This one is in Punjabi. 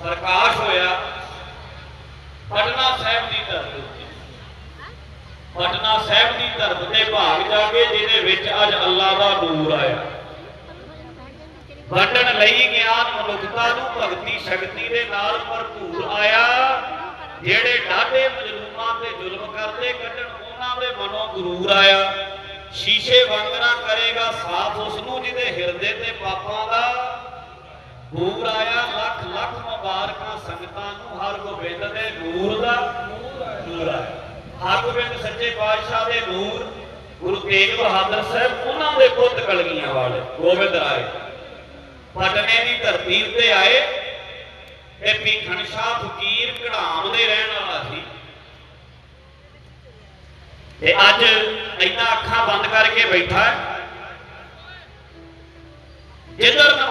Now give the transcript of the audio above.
ਪ੍ਰਕਾਸ਼ ਹੋਇਆ ਪਟਨਾ ਸਾਹਿਬ ਦੀ ਧਰਤੀ ਪਟਨਾ ਸਾਹਿਬ ਦੀ ਧਰਤੀ ਤੇ ਭਾਗ ਜਾ ਕੇ ਜਿਹਦੇ ਵਿੱਚ ਅੱਜ ਅੱਲਾ ਦਾ ਨੂਰ ਆਇਆ ਵੰਡਣ ਮਨੁੱਖਤਾ ਨੂੰ ਭਗਤੀ ਸ਼ਕਤੀ ਦੇ ਨਾਲ ਭਰਪੂਰ ਆਇਆ। ਜਿਹੜੇ ਡਾਢੇ ਮਜਲੂਮਾਂ ਤੇ ਜ਼ੁਲਮ ਕਰਦੇ, ਕੱਢਣ ਉਹਨਾਂ ਦੇ ਮਨੋਂ ਗਰੂਰ ਆਇਆ। ਸ਼ੀਸ਼ੇ ਵਾਂਗਰਾ ਕਰੇਗਾ, ਸਾਫ਼ ਉਸ ਨੂੰ ਜਿਹਦੇ ਹਿਰਦੇ ਤੇ ਪਾਪਾਂ ਦਾ ਨੂਰ ਆਇਆ। ਲੱਖ ਲੱਖ ਮੁਬਾਰਕਾਂ ਸੰਗਤਾਂ ਨੂੰ, ਹਰ ਗੋਬਿੰਦ ਦੇ ਨੂਰ ਦਾ ਨੂਰ ਆਇਆ। ਹਰ ਗੋਬਿੰਦ ਸੱਚੇ ਪਾਤਸ਼ਾਹ ਦੇ ਨੂਰ ਗੁਰੂ ਤੇਗ ਬਹਾਦਰ ਸਾਹਿਬ, ਉਹਨਾਂ ਦੇ ਪੁੱਤ ਕਲਗੀਆਂ ਵਾਲੇ, ਗੋਬਿੰਦ ਰਾਏ। ਪਟਨੇ ਦੀ ਧਰਤੀ ਉੱਤੇ ਆਏ ਤੇ ਭੀਖਣ ਸ਼ਾਹ ਫਕੀਰ ਕਢਾਮ ਦੇ ਰਹਿਣ ਵਾਲਾ ਸੀ। ਤੇ ਅੱਜ ਇੰਨਾ ਅੱਖਾਂ ਬੰਦ ਕਰਕੇ ਬੈਠਾ ਹੈ। ਜਿੱਧਰ